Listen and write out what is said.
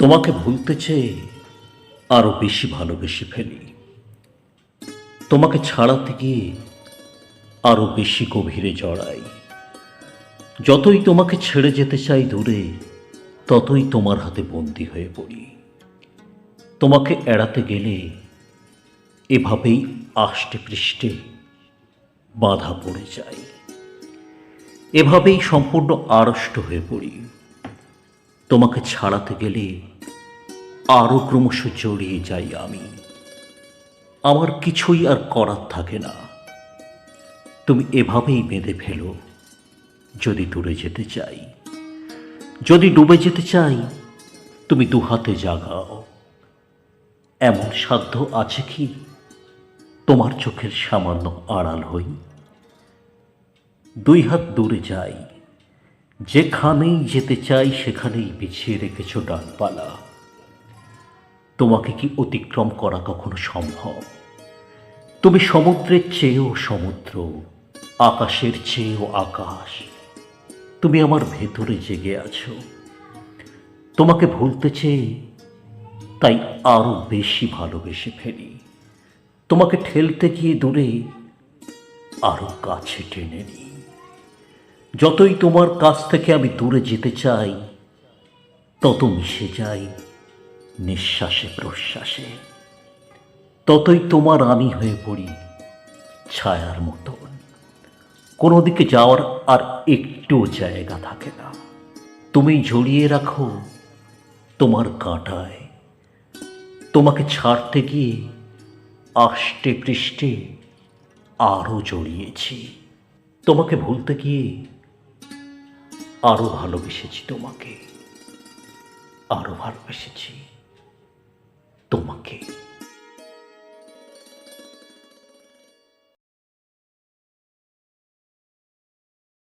তোমাকে ভুলতে চেয়ে আরও বেশি ভালোবেসে ফেলি। তোমাকে ছাড়াতে গিয়ে আরও বেশি গভীরে জড়াই। যতই তোমাকে ছেড়ে যেতে চাই দূরে, ততই তোমার হাতে বন্দি হয়ে পড়ি। তোমাকে এড়াতে গেলে এভাবেই আষ্টে পৃষ্ঠে বাধা পড়ে যাই। এভাবেই সম্পূর্ণ আড়ষ্ট হয়ে পড়ি। তোমাকে ছাড়াতে গেলে আরও ক্রমশ জড়িয়ে যাই আমি। আমার কিছুই আর করার থাকে না। তুমি এভাবেই বেঁধে ফেলো, যদি দূরে যেতে চাই। যদি ডুবে যেতে চাই, তুমি দুহাতে জাগাও। এমন সাধ্য আছে কি? তোমার চোখের সামান্য আড়াল হই। দুই হাত দূরে যাই। যেখানেই যেতে চাই, সেখানেই বিছিয়ে রেখেছ ডালপালা তোমাকে কি অতিক্রম করা কখনো সম্ভব? তুমি সমুদ্রের চেয়েও সমুদ্র, আকাশের চেয়েও আকাশ। তুমি আমার ভেতরে জেগে আছো। তোমাকে ভুলতে চেয়ে তাই আরও বেশি ভালোবেসে ফেলি। তোমাকে ঠেলতে গিয়ে দূরে আরও কাছে টেনে নিই। যতই তোমার কাছ থেকে আমি দূরে যেতে চাই, তত মিশে যাই। নিঃশ্বাসে, প্রশ্বাসে। ততই তোমার আমি হয়ে পড়ি ছায়ার মতন। কোনো দিকে যাওয়ার আর একটুও জায়গা থাকে না। তুমি জড়িয়ে রাখো তোমার কাঁটায়। তোমাকে ছাড়তে গিয়ে আষ্টে পৃষ্ঠে আরও জড়িয়েছি। তোমাকে ভুলতে গিয়ে আরও ভালোবেসেছি তোমাকে। আরও ভালোবেসেছি।